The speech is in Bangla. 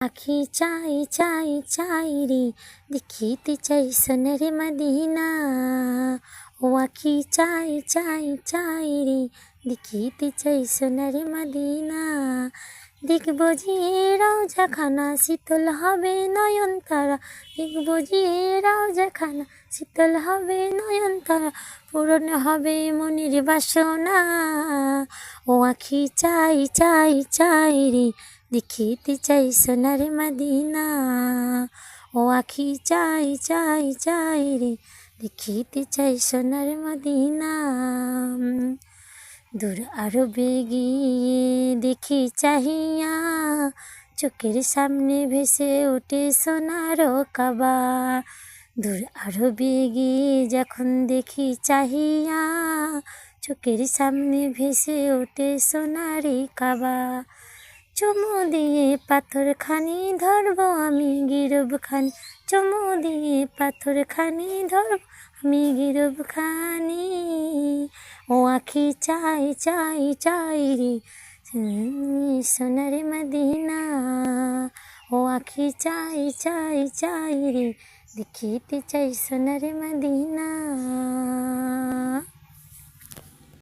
আখি চাই চাই চাই রে দেখিতে চাই সোনারে মদিনা ও আখি চাই চাই চাই রে দেখিতে চাই সোনারে মদিনা দেখব যে রওজাখানা শীতল হবে নয়ন তারা দেখব যে রওজাখানা শীতল হবে নয়ন তারা পূরণ হবে মনির বাসনা ও আখি চাই চাই চাই রে দেখিতে চাই সোনার মদিনা ও আখি চাই চাই চাই রে দেখিতে চাই সোনার মদিনা দূর আরও বেগিয়ে দেখি চাহিয়া চোখের সামনে ভেসে ওঠে সোনার কাবা দূর আরও বেগিয়ে যখন দেখি চাহিয়া চোখের সামনে ভেসে ওঠে সোনারি কাবা চুমু দিয়ে পাথর খানি ধরবো আমি গিরব খানি চুমু দিয়ে পাথর খানি ধরব আমি গিরব খানি ও আখি, চাই চাই চাই রে। সোনারে মদিনা। ও আখি, চাই চাই চাই রে। দেখিতে চাই সোনারে মদিনা।